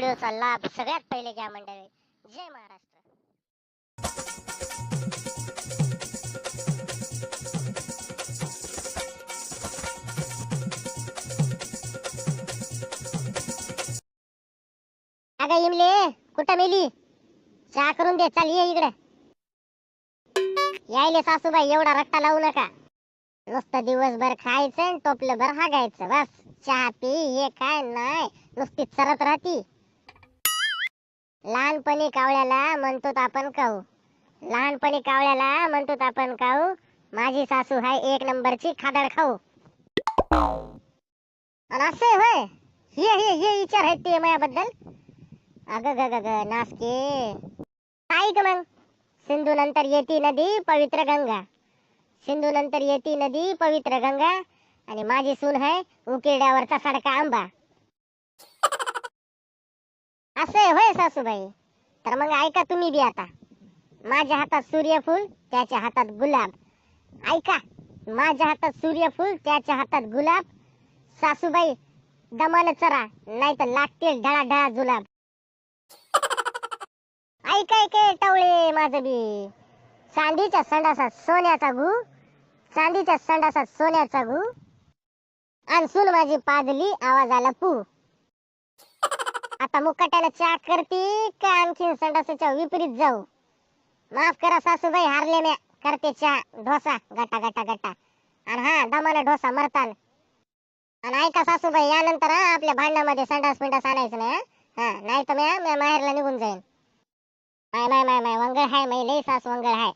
व्हिडिओचा लाभ सगळ्यात पहिले घ्या मंडळी. जय महाराष्ट्र. अगं इमले कुठं मेली? चहा करून दे चल ये इकडे. यायले सासूबाई एवढा रट्टा लावू नका. नुसतं दिवसभर खायचं आणि टोपलं भर हागायचं बस. चहा पी हे काय नाही नुसती चरत राहती. लहानपणी कावळ्याला म्हणतो आपण काऊ. लहानपणी कावळ्याला म्हणतो आपण काऊ. माझी सासू हाय एक नंबरची खादड खाऊ. असे होय. हे हे हे विचार आहेत ते माझ्याबद्दल अग ग ग ग नासके ऐक मग. सिंधू नंतर येती नदी पवित्र गंगा. सिंधू नंतर येती नदी पवित्र गंगा. आणि माझी सून आहे उकिरड्यावरचा सडका आंबा. असं होय सासूबाई. तर मग ऐका तुम्ही बी आता. माझ्या हातात सूर्यफूल त्याच्या हातात गुलाब. ऐका माझ्या हातात सूर्यफूल त्याच्या हातात गुलाब. सासूबाई दमान चरा नाही तर लागतील ढळा ढळा जुलाब. ऐक ऐक टवळे माझं बी. चांदीच्या संडासात सोन्याचा गू. चांदीच्या संडासात सोन्याचा गू. आणि सून माझी पाजली आवाजाला पू. आता मुकाट्याला चाक करती का आणखी संडासाच्या विपरीत जाऊ? माफ करा सासूबाई हारले म्या. करते चा ढोसा गटा गटा गटा. आणि हा दमाला ढोसा मरतान. आणि ऐका सासूबाई यानंतर हा आपल्या भांडणामध्ये संडास पिंडास आणायचं नाही हा? नाही तर म्या म्या माहेरला निघून जाईन. माय माय माय माय वंगळ हाय माय लई सास वंगळ हाय.